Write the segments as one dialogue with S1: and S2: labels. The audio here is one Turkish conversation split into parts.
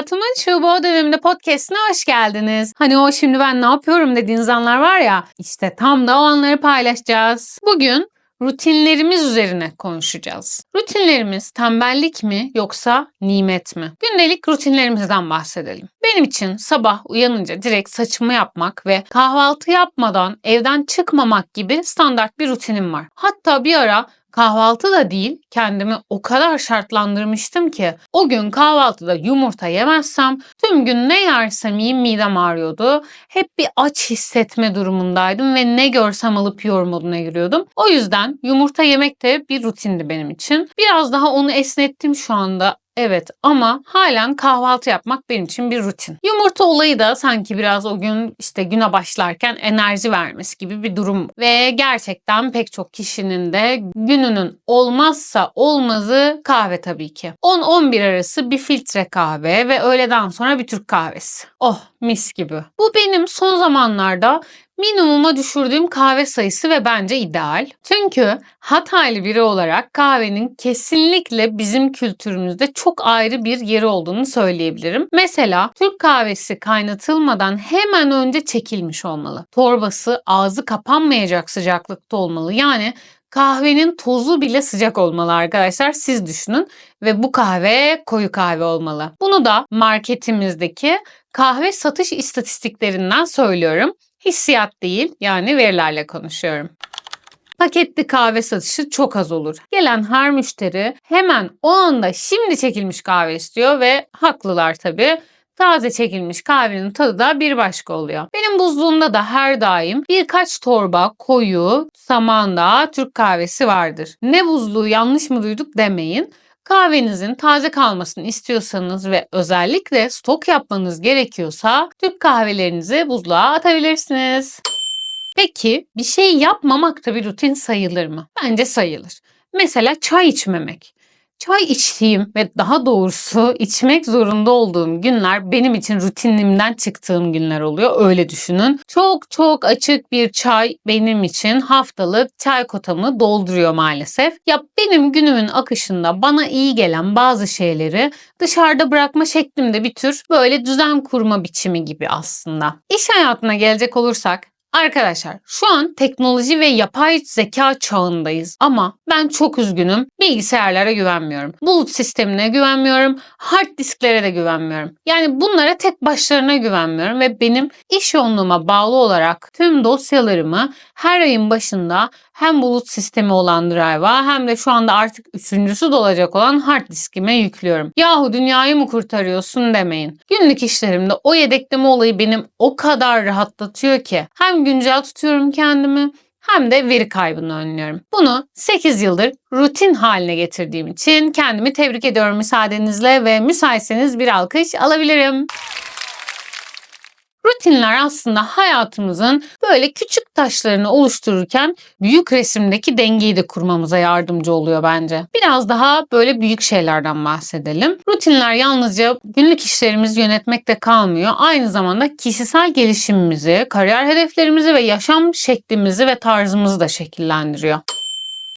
S1: Hayatımın Çubuğu döneminde podcastine hoş geldiniz. Hani o şimdi ben ne yapıyorum dediğiniz anlar var ya işte tam da o anları paylaşacağız. Bugün rutinlerimiz üzerine konuşacağız. Rutinlerimiz tembellik mi yoksa nimet mi? Gündelik rutinlerimizden bahsedelim. Benim için sabah uyanınca direkt saçımı yapmak ve kahvaltı yapmadan evden çıkmamak gibi standart bir rutinim var. Hatta bir ara kahvaltı da değil kendimi o kadar şartlandırmıştım ki o gün kahvaltıda yumurta yemezsem tüm gün ne yersem yiyeyim midem ağrıyordu. Hep bir aç hissetme durumundaydım ve ne görsem alıp yiyor moduna giriyordum. O yüzden yumurta yemek de bir rutindi benim için. Biraz daha onu esnettim şu anda Evet ama halen kahvaltı yapmak benim için bir rutin. Yumurta olayı da sanki biraz o gün işte güne başlarken enerji vermesi gibi bir durum. Ve gerçekten pek çok kişinin de gününün olmazsa olmazı kahve tabii ki. 10-11 arası bir filtre kahve ve öğleden sonra bir Türk kahvesi. Oh mis gibi. Bu benim son zamanlarda minimuma düşürdüğüm kahve sayısı ve bence ideal. Çünkü Hataylı biri olarak kahvenin kesinlikle bizim kültürümüzde çok ayrı bir yeri olduğunu söyleyebilirim. Mesela Türk kahvesi kaynatılmadan hemen önce çekilmiş olmalı. Torbası ağzı kapanmayacak sıcaklıkta olmalı. Yani kahvenin tozu bile sıcak olmalı arkadaşlar. Siz düşünün ve bu kahve koyu kahve olmalı. Bunu da marketimizdeki kahve satış istatistiklerinden söylüyorum. Hissiyat değil yani verilerle konuşuyorum. Paketli kahve satışı çok az olur. Gelen her müşteri hemen o anda şimdi çekilmiş kahve istiyor ve haklılar tabii. Taze çekilmiş kahvenin tadı da bir başka oluyor. Benim buzluğumda da her daim birkaç torba koyu, samanda Türk kahvesi vardır. Ne buzluğu yanlış mı duyduk demeyin. Kahvenizin taze kalmasını istiyorsanız ve özellikle stok yapmanız gerekiyorsa Türk kahvelerinizi buzluğa atabilirsiniz. Peki bir şey yapmamak da bir rutin sayılır mı? Bence sayılır. Mesela çay içmemek. Çay içtiğim ve daha doğrusu içmek zorunda olduğum günler benim için rutinimden çıktığım günler oluyor. Öyle düşünün. Çok çok açık bir çay benim için haftalık çay kotamı dolduruyor maalesef. Ya benim günümün akışında bana iyi gelen bazı şeyleri dışarıda bırakma şeklimde bir tür böyle düzen kurma biçimi gibi aslında. İş hayatına gelecek olursak Arkadaşlar şu an teknoloji ve yapay zeka çağındayız ama ben çok üzgünüm. Bilgisayarlara güvenmiyorum. Bulut sistemine güvenmiyorum. Hard disklere de güvenmiyorum. Yani bunlara tek başlarına güvenmiyorum ve benim iş yoğunluğuma bağlı olarak tüm dosyalarımı her ayın başında hem bulut sistemi olan Drive'a hem de şu anda artık üçüncüsü dolacak olan hard diskime yüklüyorum. Yahu dünyayı mı kurtarıyorsun demeyin. Günlük işlerimde o yedekleme olayı benim o kadar rahatlatıyor ki hem güncel tutuyorum kendimi hem de veri kaybını önlüyorum. Bunu 8 yıldır rutin haline getirdiğim için kendimi tebrik ediyorum müsaadenizle ve müsaitseniz bir alkış alabilirim. Rutinler aslında hayatımızın böyle küçük taşlarını oluştururken büyük resimdeki dengeyi de kurmamıza yardımcı oluyor bence. Biraz daha böyle büyük şeylerden bahsedelim. Rutinler yalnızca günlük işlerimizi yönetmekte kalmıyor. Aynı zamanda kişisel gelişimimizi, kariyer hedeflerimizi ve yaşam şeklimizi ve tarzımızı da şekillendiriyor.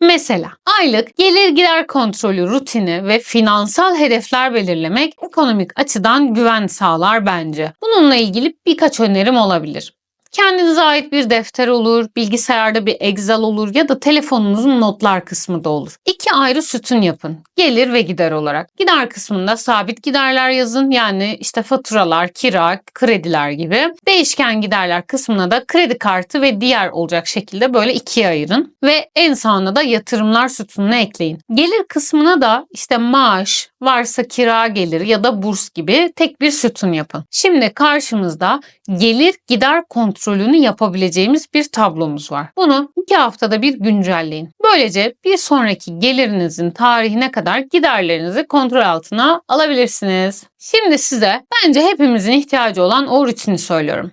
S1: Mesela aylık gelir gider kontrolü rutini ve finansal hedefler belirlemek ekonomik açıdan güven sağlar bence. Bununla ilgili birkaç önerim olabilir. Kendinize ait bir defter olur, bilgisayarda bir Excel olur ya da telefonunuzun notlar kısmı da olur. İki ayrı sütun yapın. Gelir ve gider olarak. Gider kısmında sabit giderler yazın. Yani işte faturalar, kira, krediler gibi. Değişken giderler kısmına da kredi kartı ve diğer olacak şekilde böyle ikiye ayırın. Ve en sağına da yatırımlar sütununu ekleyin. Gelir kısmına da işte maaş, varsa kira gelir ya da burs gibi tek bir sütun yapın. Şimdi karşımızda gelir gider kontrolünü yapabileceğimiz bir tablomuz var. Bunu iki haftada bir güncelleyin. Böylece bir sonraki gelirinizin tarihine kadar giderlerinizi kontrol altına alabilirsiniz. Şimdi size bence hepimizin ihtiyacı olan o rutini söylüyorum.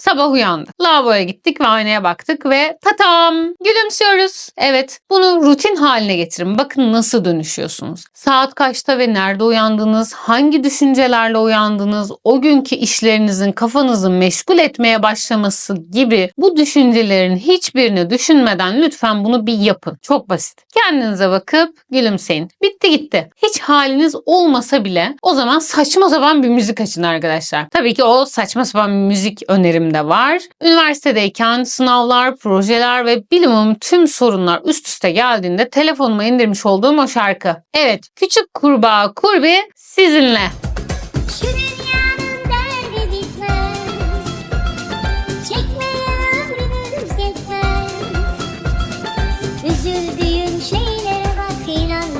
S1: Sabah uyandık. Lavaboya gittik ve aynaya baktık ve tatam gülümsüyoruz. Evet bunu rutin haline getirin. Bakın nasıl dönüşüyorsunuz. Saat kaçta ve nerede uyandınız? Hangi düşüncelerle uyandınız? O günkü işlerinizin kafanızı meşgul etmeye başlaması gibi bu düşüncelerin hiçbirini düşünmeden lütfen bunu bir yapın. Çok basit. Kendinize bakıp gülümseyin. Bitti gitti. Hiç haliniz olmasa bile o zaman saçma sapan bir müzik açın arkadaşlar. Tabii ki o saçma sapan müzik önerim de var. Üniversitedeyken sınavlar, projeler ve bilimum tüm sorunlar üst üste geldiğinde telefonuma indirmiş olduğum o şarkı. Evet, Küçük Kurbağa Kurbi sizinle.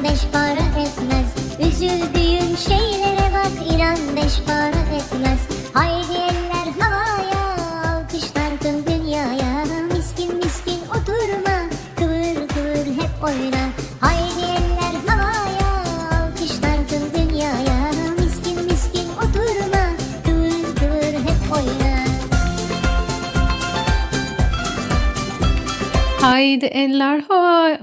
S2: Beş para etmez Üzüldüğün şeylere bak inan beş para etmez
S1: Haydi eller havaya.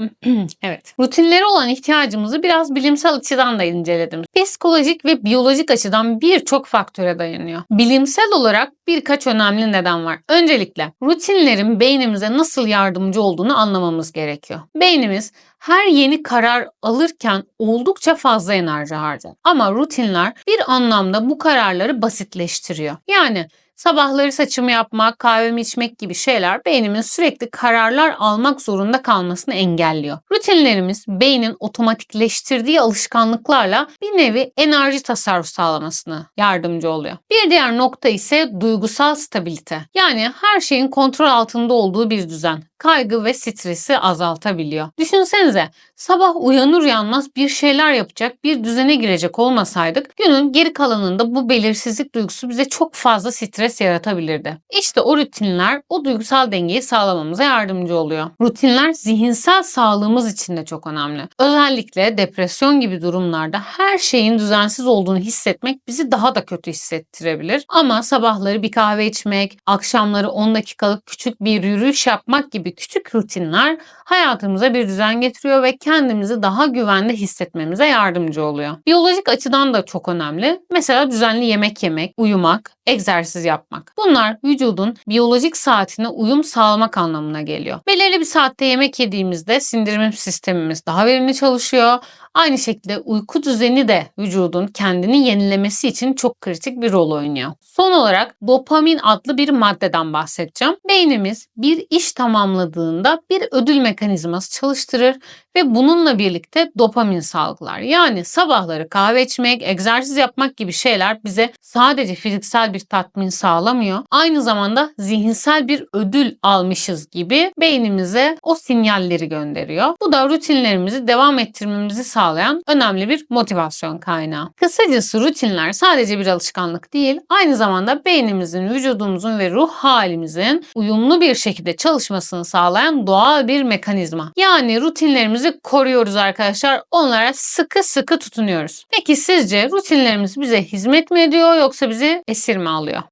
S1: evet. Rutinlere olan ihtiyacımızı biraz bilimsel açıdan da inceledim. Psikolojik ve biyolojik açıdan birçok faktöre dayanıyor. Bilimsel olarak birkaç önemli neden var. Öncelikle rutinlerin beynimize nasıl yardımcı olduğunu anlamamız gerekiyor. Beynimiz her yeni karar alırken oldukça fazla enerji harcar. Ama rutinler bir anlamda bu kararları basitleştiriyor. Yani Sabahları saçımı yapmak, kahvemi içmek gibi şeyler beynimin sürekli kararlar almak zorunda kalmasını engelliyor. Rutinlerimiz beynin otomatikleştirdiği alışkanlıklarla bir nevi enerji tasarruf sağlamasına yardımcı oluyor. Bir diğer nokta ise duygusal stabilite. Yani her şeyin kontrol altında olduğu bir düzen kaygı ve stresi azaltabiliyor. Düşünsenize sabah uyanır uyanmaz bir şeyler yapacak, bir düzene girecek olmasaydık günün geri kalanında bu belirsizlik duygusu bize çok fazla stres yaratabilirdi. İşte o rutinler o duygusal dengeyi sağlamamıza yardımcı oluyor. Rutinler zihinsel sağlığımız için de çok önemli. Özellikle depresyon gibi durumlarda her şeyin düzensiz olduğunu hissetmek bizi daha da kötü hissettirebilir. Ama sabahları bir kahve içmek, akşamları 10 dakikalık küçük bir yürüyüş yapmak gibi küçük rutinler hayatımıza bir düzen getiriyor ve kendimizi daha güvende hissetmemize yardımcı oluyor. Biyolojik açıdan da çok önemli. Mesela düzenli yemek yemek, uyumak, egzersiz yapmak. Bunlar vücudun biyolojik saatine uyum sağlamak anlamına geliyor. Belirli bir saatte yemek yediğimizde sindirim sistemimiz daha verimli çalışıyor. Aynı şekilde uyku düzeni de vücudun kendini yenilemesi için çok kritik bir rol oynuyor. Son olarak dopamin adlı bir maddeden bahsedeceğim. Beynimiz bir iş tamamladığında bir ödül mekanizması çalıştırır ve bununla birlikte dopamin salgılar. Yani sabahları kahve içmek, egzersiz yapmak gibi şeyler bize sadece fiziksel bir tatmin sağlamıyor. Aynı zamanda zihinsel bir ödül almışız gibi beynimize o sinyalleri gönderiyor. Bu da rutinlerimizi devam ettirmemizi sağlayan önemli bir motivasyon kaynağı. Kısacası rutinler sadece bir alışkanlık değil, aynı zamanda beynimizin, vücudumuzun ve ruh halimizin uyumlu bir şekilde çalışmasını sağlayan doğal bir mekanizma. Yani rutinlerimizi koruyoruz arkadaşlar. Onlara sıkı sıkı tutunuyoruz. Peki sizce rutinlerimiz bize hizmet mi ediyor yoksa bizi esir mi alıyor?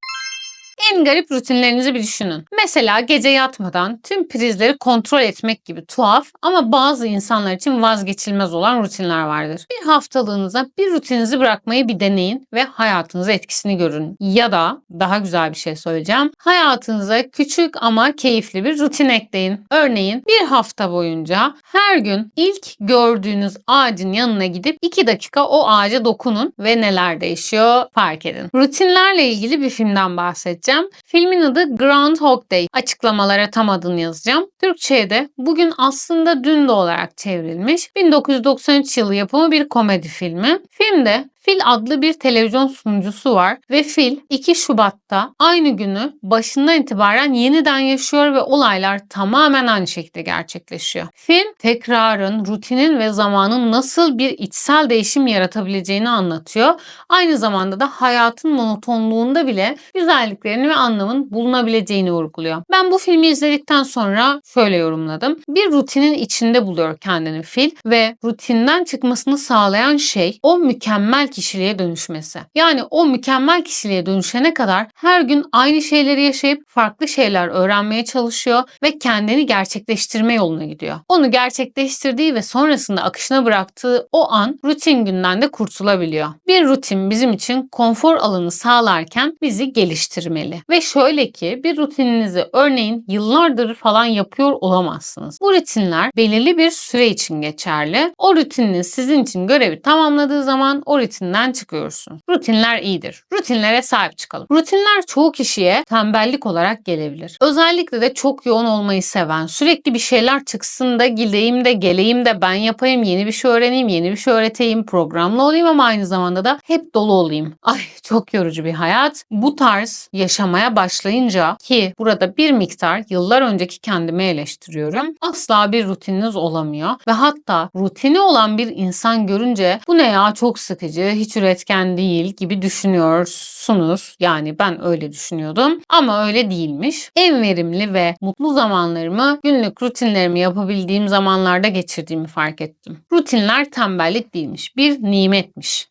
S1: En garip rutinlerinizi bir düşünün. Mesela gece yatmadan tüm prizleri kontrol etmek gibi tuhaf ama bazı insanlar için vazgeçilmez olan rutinler vardır. Bir haftalığınıza bir rutininizi bırakmayı bir deneyin ve hayatınıza etkisini görün. Ya da daha güzel bir şey söyleyeceğim. Hayatınıza küçük ama keyifli bir rutin ekleyin. Örneğin bir hafta boyunca her gün ilk gördüğünüz ağacın yanına gidip 2 dakika o ağaca dokunun ve neler değişiyor fark edin. Rutinlerle ilgili bir filmden bahsedeceğim. Filmin adı Groundhog Day. Açıklamalara tam adını yazacağım. Türkçe'ye de bugün aslında dün de olarak çevrilmiş. 1993 yılı yapımı bir komedi filmi. Filmde Phil adlı bir televizyon sunucusu var ve Phil 2 Şubat'ta aynı günü başından itibaren yeniden yaşıyor ve olaylar tamamen aynı şekilde gerçekleşiyor. Film tekrarın, rutinin ve zamanın nasıl bir içsel değişim yaratabileceğini anlatıyor. Aynı zamanda da hayatın monotonluğunda bile güzelliklerini ve anlamın bulunabileceğini vurguluyor. Ben bu filmi izledikten sonra şöyle yorumladım. Bir rutinin içinde buluyor kendini Phil ve rutinden çıkmasını sağlayan şey o mükemmel kişiliğe dönüşmesi. Yani o mükemmel kişiliğe dönüşene kadar her gün aynı şeyleri yaşayıp farklı şeyler öğrenmeye çalışıyor ve kendini gerçekleştirme yoluna gidiyor. Onu gerçekleştirdiği ve sonrasında akışına bıraktığı o an rutin günden de kurtulabiliyor. Bir rutin bizim için konfor alanı sağlarken bizi geliştirmeli. Ve şöyle ki bir rutininizi örneğin yıllardır falan yapıyor olamazsınız. Bu rutinler belirli bir süre için geçerli. O rutininiz sizin için görevi tamamladığı zaman o rutinden çıkıyorsunuz. Rutinler iyidir. Rutinlere sahip çıkalım. Rutinler çoğu kişiye tembellik olarak gelebilir. Özellikle de çok yoğun olmayı seven, sürekli bir şeyler çıksın da gideyim de geleyim de ben yapayım, yeni bir şey öğreneyim, yeni bir şey öğreteyim, programlı olayım ama aynı zamanda da hep dolu olayım. Ay çok yorucu bir hayat. Bu tarz yaşamaya başlayınca ki burada bir miktar yıllar önceki kendimi eleştiriyorum. Asla bir rutininiz olamıyor ve hatta rutini olan bir insan görünce bu ne ya çok sıkıcı, hiç üretken değil gibi düşünüyorsunuz. Yani ben öyle düşünüyordum ama öyle değilmiş. En verimli ve mutlu zamanlarımı günlük rutinlerimi yapabildiğim zamanlarda geçirdiğimi fark ettim. Rutinler tembellik değilmiş, bir nimetmiş.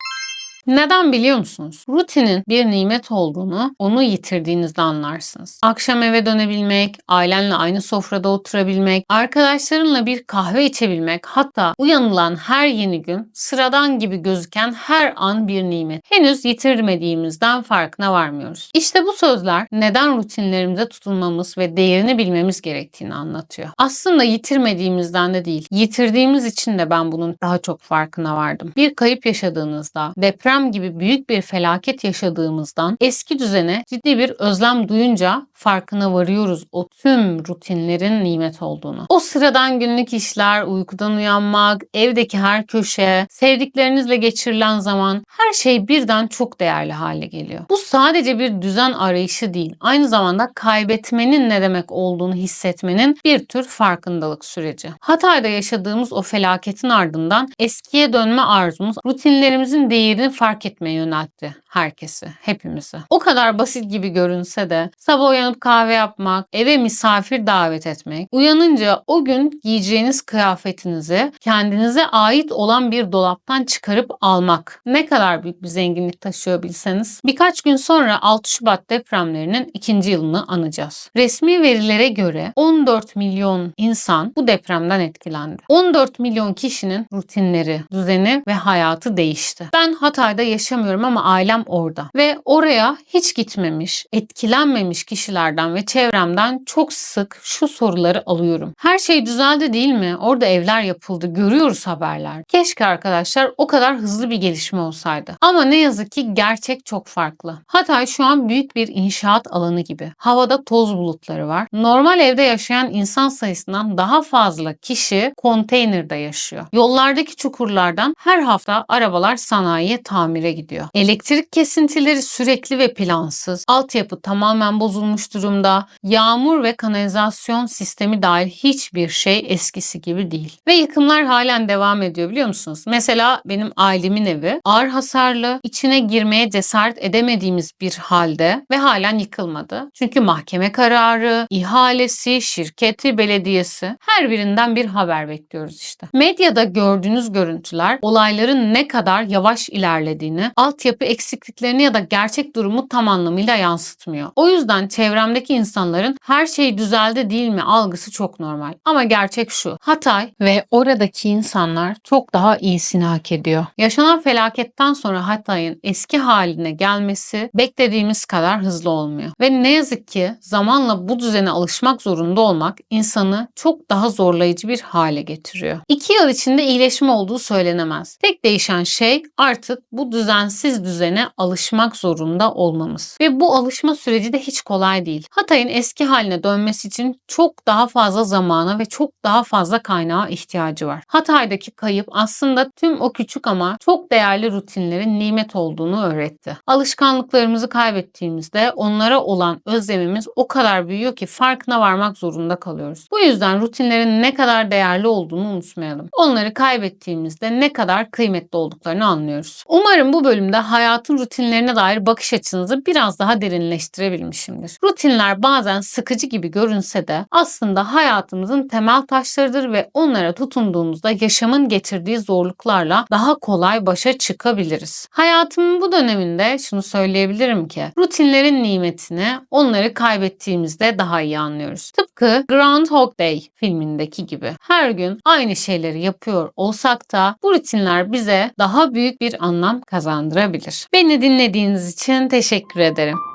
S1: Neden biliyor musunuz? Rutinin bir nimet olduğunu onu yitirdiğinizde anlarsınız. Akşam eve dönebilmek, ailenle aynı sofrada oturabilmek, arkadaşlarınla bir kahve içebilmek, hatta uyanılan her yeni gün sıradan gibi gözüken her an bir nimet. Henüz yitirmediğimizden farkına varmıyoruz. İşte bu sözler neden rutinlerimize tutunmamız ve değerini bilmemiz gerektiğini anlatıyor. Aslında yitirmediğimizden de değil, yitirdiğimiz için de ben bunun daha çok farkına vardım. Bir kayıp yaşadığınızda, deprem gibi büyük bir felaket yaşadığımızdan eski düzene ciddi bir özlem duyunca farkına varıyoruz o tüm rutinlerin nimet olduğunu. O sıradan günlük işler, uykudan uyanmak, evdeki her köşe, sevdiklerinizle geçirilen zaman her şey birden çok değerli hale geliyor. Bu sadece bir düzen arayışı değil, aynı zamanda kaybetmenin ne demek olduğunu hissetmenin bir tür farkındalık süreci. Hatay'da yaşadığımız o felaketin ardından eskiye dönme arzumuz rutinlerimizin değerini fark etmeye yöneltti herkesi, hepimizi. O kadar basit gibi görünse de sabah uyanıp kahve yapmak, eve misafir davet etmek, uyanınca o gün giyeceğiniz kıyafetinizi kendinize ait olan bir dolaptan çıkarıp almak ne kadar büyük bir zenginlik taşıyor bilseniz. Birkaç gün sonra 6 Şubat depremlerinin ikinci yılını anacağız. Resmi verilere göre 14 milyon insan bu depremden etkilendi. 14 milyon kişinin rutinleri, düzeni ve hayatı değişti. Ben Hatay'da yaşamıyorum ama ailem orada ve oraya hiç gitmemiş, etkilenmemiş kişilerden ve çevremden çok sık şu soruları alıyorum. Her şey düzeldi değil mi? Orada evler yapıldı. Görüyoruz haberler. Keşke arkadaşlar o kadar hızlı bir gelişme olsaydı. Ama ne yazık ki gerçek çok farklı. Hatay şu an büyük bir inşaat alanı gibi. Havada toz bulutları var. Normal evde yaşayan insan sayısından daha fazla kişi konteynerde yaşıyor. Yollardaki çukurlardan her hafta arabalar sanayiye tamire gidiyor. Elektrik kesintileri sürekli ve plansız. Altyapı tamamen bozulmuş durumda. Yağmur ve kanalizasyon sistemi dahil hiçbir şey eskisi gibi değil. Ve yıkımlar halen devam ediyor biliyor musunuz? Mesela benim ailemin evi ağır hasarlı, içine girmeye cesaret edemediğimiz bir halde ve halen yıkılmadı. Çünkü mahkeme kararı, ihalesi, şirketi, belediyesi her birinden bir haber bekliyoruz işte. Medyada gördüğünüz görüntüler olayların ne kadar yavaş ilerlediğini, altyapı eksikliklerini ya da gerçek durumu tam anlamıyla yansıtmıyor. O yüzden çevremdeki insanların her şey düzeldi değil mi algısı çok normal. Ama gerçek şu. Hatay ve oradaki insanlar çok daha iyisini hak ediyor. Yaşanan felaketten sonra Hatay'ın eski haline gelmesi beklediğimiz kadar hızlı olmuyor. Ve ne yazık ki zamanla bu düzene alışmak zorunda olmak insanı çok daha zorlayıcı bir hale getiriyor. İki yıl içinde iyileşme olduğu söylenemez. Tek değişen şey artık bu düzensiz düzene alışmak zorunda olmamız. Ve bu alışma süreci de hiç kolay değil. Hatay'ın eski haline dönmesi için çok daha fazla zamana ve çok daha fazla kaynağa ihtiyacı var. Hatay'daki kayıp aslında tüm o küçük ama çok değerli rutinlerin nimet olduğunu öğretti. Alışkanlıklarımızı kaybettiğimizde onlara olan özlemimiz o kadar büyüyor ki farkına varmak zorunda kalıyoruz. Bu yüzden rutinlerin ne kadar değerli olduğunu unutmayalım. Onları kaybettiğimizde ne kadar kıymetli olduklarını anlıyoruz. Umarım bu bölümde hayatın rutinlerine dair bakış açınızı biraz daha derinleştirebilmişimdir. Rutinler bazen sıkıcı gibi görünse de aslında hayatımızın temel taşlarıdır ve onlara tutunduğumuzda yaşamın getirdiği zorluklarla daha kolay başa çıkabiliriz. Hayatımın bu döneminde şunu söyleyebilirim ki rutinlerin nimetini onları kaybettiğimizde daha iyi anlıyoruz. Tıpkı Groundhog Day filmindeki gibi. Her gün aynı şeyleri yapıyor olsak da bu rutinler bize daha büyük bir anlam kazandırabilir. Beni dinlediğiniz için teşekkür ederim.